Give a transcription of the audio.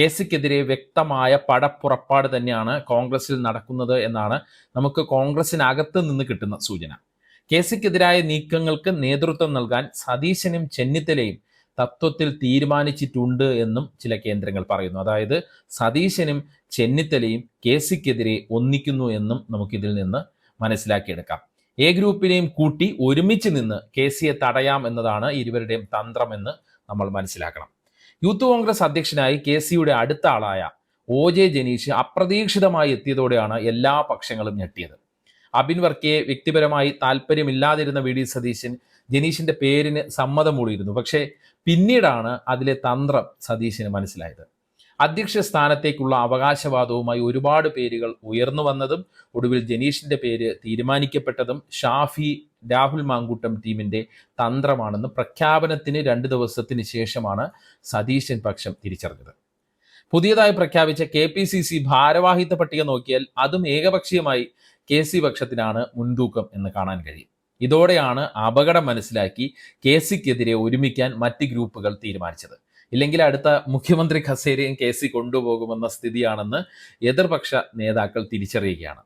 K സിക്കെതിരെ വ്യക്തമായ പടപ്പുറപ്പാട് തന്നെയാണ് കോൺഗ്രസിൽ നടക്കുന്നത് എന്നാണ് നമുക്ക് കോൺഗ്രസിനകത്ത് നിന്ന് കിട്ടുന്ന സൂചന. കെ സിക്കെതിരായ നീക്കങ്ങൾക്ക് നേതൃത്വം നൽകാൻ സതീശനും ചെന്നിത്തലയും തത്വത്തിൽ തീരുമാനിച്ചിട്ടുണ്ട് എന്നും ചില കേന്ദ്രങ്ങൾ പറയുന്നു. അതായത് സതീശനും ചെന്നിത്തലയും കെ സിക്കെതിരെ ഒന്നിക്കുന്നു എന്നും നമുക്കിതിൽ നിന്ന് മനസ്സിലാക്കിയെടുക്കാം. എ ഗ്രൂപ്പിനെയും കൂട്ടി ഒരുമിച്ച് നിന്ന് കെ സിയെ തടയാം എന്നതാണ് ഇരുവരുടെയും തന്ത്രമെന്ന് നമ്മൾ മനസ്സിലാക്കണം. യൂത്ത് കോൺഗ്രസ് അധ്യക്ഷനായി കെ സിയുടെ അടുത്ത ആളായ ഒ ജെ ജനീഷ് അപ്രതീക്ഷിതമായി എത്തിയതോടെയാണ് എല്ലാ പക്ഷങ്ങളും ഞെട്ടിയത്. അബിൻ വർക്കിയെ വ്യക്തിപരമായി താല്പര്യമില്ലാതിരുന്ന വി ഡി സതീശൻ ജനീഷിന്റെ പേരിന് സമ്മതം മൂടിയിരുന്നു. പക്ഷേ പിന്നീടാണ് അതിലെ തന്ത്രം സതീശന് മനസ്സിലായത്. അധ്യക്ഷ സ്ഥാനത്തേക്കുള്ള അവകാശവാദവുമായി ഒരുപാട് പേരുകൾ ഉയർന്നു വന്നതും ഒടുവിൽ ജനീഷിന്റെ പേര് തീരുമാനിക്കപ്പെട്ടതും ഷാഫി രാഹുൽ മാങ്കൂട്ടം ടീമിന്റെ തന്ത്രമാണെന്ന് പ്രഖ്യാപനത്തിന് രണ്ട് ദിവസത്തിന് ശേഷമാണ് സതീശൻ പക്ഷം തിരിച്ചറിഞ്ഞത്. പുതിയതായി പ്രഖ്യാപിച്ച കെ പി സി സി ഭാരവാഹിത്വ പട്ടിക നോക്കിയാൽ അതും ഏകപക്ഷീയമായി കെ സി പക്ഷത്തിനാണ് മുൻതൂക്കം എന്ന് കാണാൻ കഴിയും. ഇതോടെയാണ് അപകടം മനസ്സിലാക്കി കെ സിക്കെതിരെ ഒരുമിക്കാൻ മറ്റ് ഗ്രൂപ്പുകൾ തീരുമാനിച്ചത്. ഇല്ലെങ്കിൽ അടുത്ത മുഖ്യമന്ത്രി ഖസേരയും കെ സി കൊണ്ടുപോകുമെന്ന സ്ഥിതിയാണെന്ന് എതിർപക്ഷ നേതാക്കൾ തിരിച്ചറിയുകയാണ്.